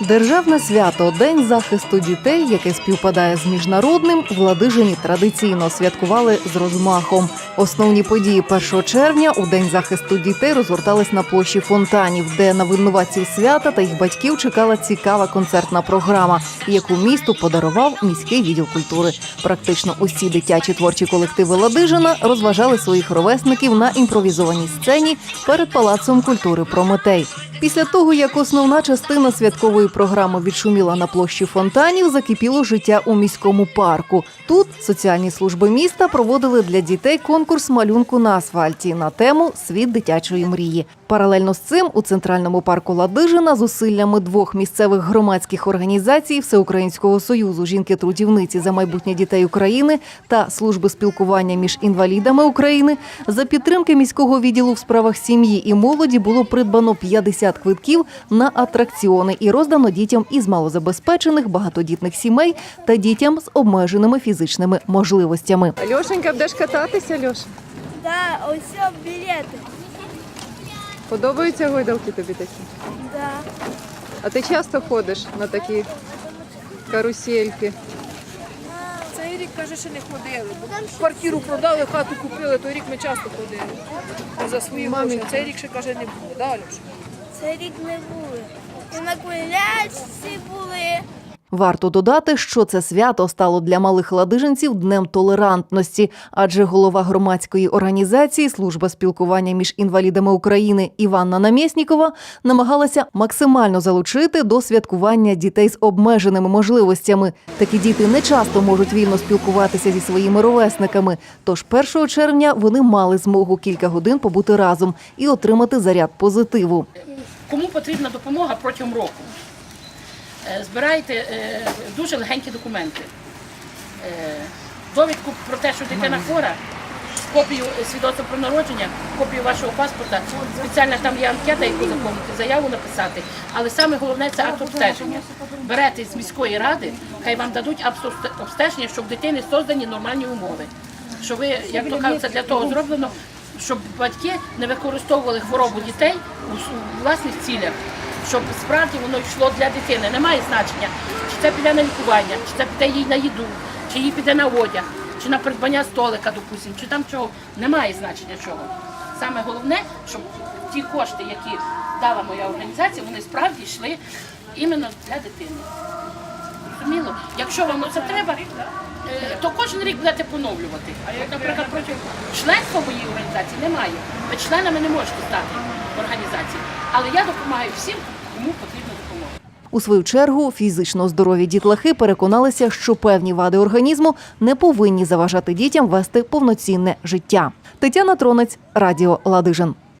Державне свято День захисту дітей, яке співпадає з міжнародним, в Ладижині традиційно святкували з розмахом. Основні події 1 червня у День захисту дітей розгортались на площі фонтанів, де на винуватців свята та їх батьків чекала цікава концертна програма, яку місту подарував міський відділ культури. Практично усі дитячі творчі колективи Ладижина розважали своїх ровесників на імпровізованій сцені перед палацом культури Прометей. Після того, як основна частина святкової програми відшуміла на площі фонтанів, закипіло життя у міському парку. Тут соціальні служби міста проводили для дітей конкурс малюнку на асфальті на тему Світ дитячої мрії. Паралельно з цим у центральному парку Ладижина зусиллями двох місцевих громадських організацій Всеукраїнського союзу жінки-трудівниці за майбутнє дітей України та служби спілкування між інвалідами України за підтримки міського відділу в справах сім'ї і молоді було придбано 50 квитків на атракціони і роздано дітям із малозабезпечених багатодітних сімей та дітям з обмеженими фізичними можливостями. Льошенька, будеш кататися, Льош? Да, ось білети. Подобаються гойдалки тобі такі? Да. А ти часто ходиш на такі карусельки? Цей рік каже, що не ходили. Бо квартиру продали, хату купили, той рік ми часто ходили. За свої Мамі. гроші. Цей рік ще каже, не буде. Да, Льош? Цей рік не були. І на кулячці були. Варто додати, що це свято стало для малих ладижинців днем толерантності, адже голова громадської організації Служба спілкування між інвалідами України Іванна Намєснікова намагалася максимально залучити до святкування дітей з обмеженими можливостями. Такі діти не часто можуть вільно спілкуватися зі своїми ровесниками. Тож 1 червня вони мали змогу кілька годин побути разом і отримати заряд позитиву. Кому потрібна допомога протягом року? Е, Збирайте е, дуже легенькі документи. Е, Довідку про те, що дитина хвора, копію свідоцтва про народження, копію вашого паспорта. Спеціальна там є анкета, яку заповнити, заяву написати. Але саме головне це акт обстеження. Берете з міської ради, хай вам дадуть акт обстеження, щоб в дитини создані нормальні умови. Що ви, як то кажуть, це для того зроблено, щоб батьки не використовували хворобу дітей у власних цілях, щоб справді воно йшло для дитини. Немає значення, чи це піде на лікування, чи це піде їй на їду, чи їй піде на одяг, чи на придбання столика, допустим, чи там чого. Немає значення чого. Саме головне, щоб ті кошти, які дала моя організація, вони справді йшли іменно для дитини. Зрозуміло? Якщо вам це треба, е, то кожен рік будете поновлювати. От, наприклад, проти членства немає. Ви членами не можете стати організації. Але я допомагаю всім, кому потрібна допомога. У свою чергу фізично здорові дітлахи переконалися, що певні вади організму не повинні заважати дітям вести повноцінне життя. Тетяна Тронець, Радіо Ладижин.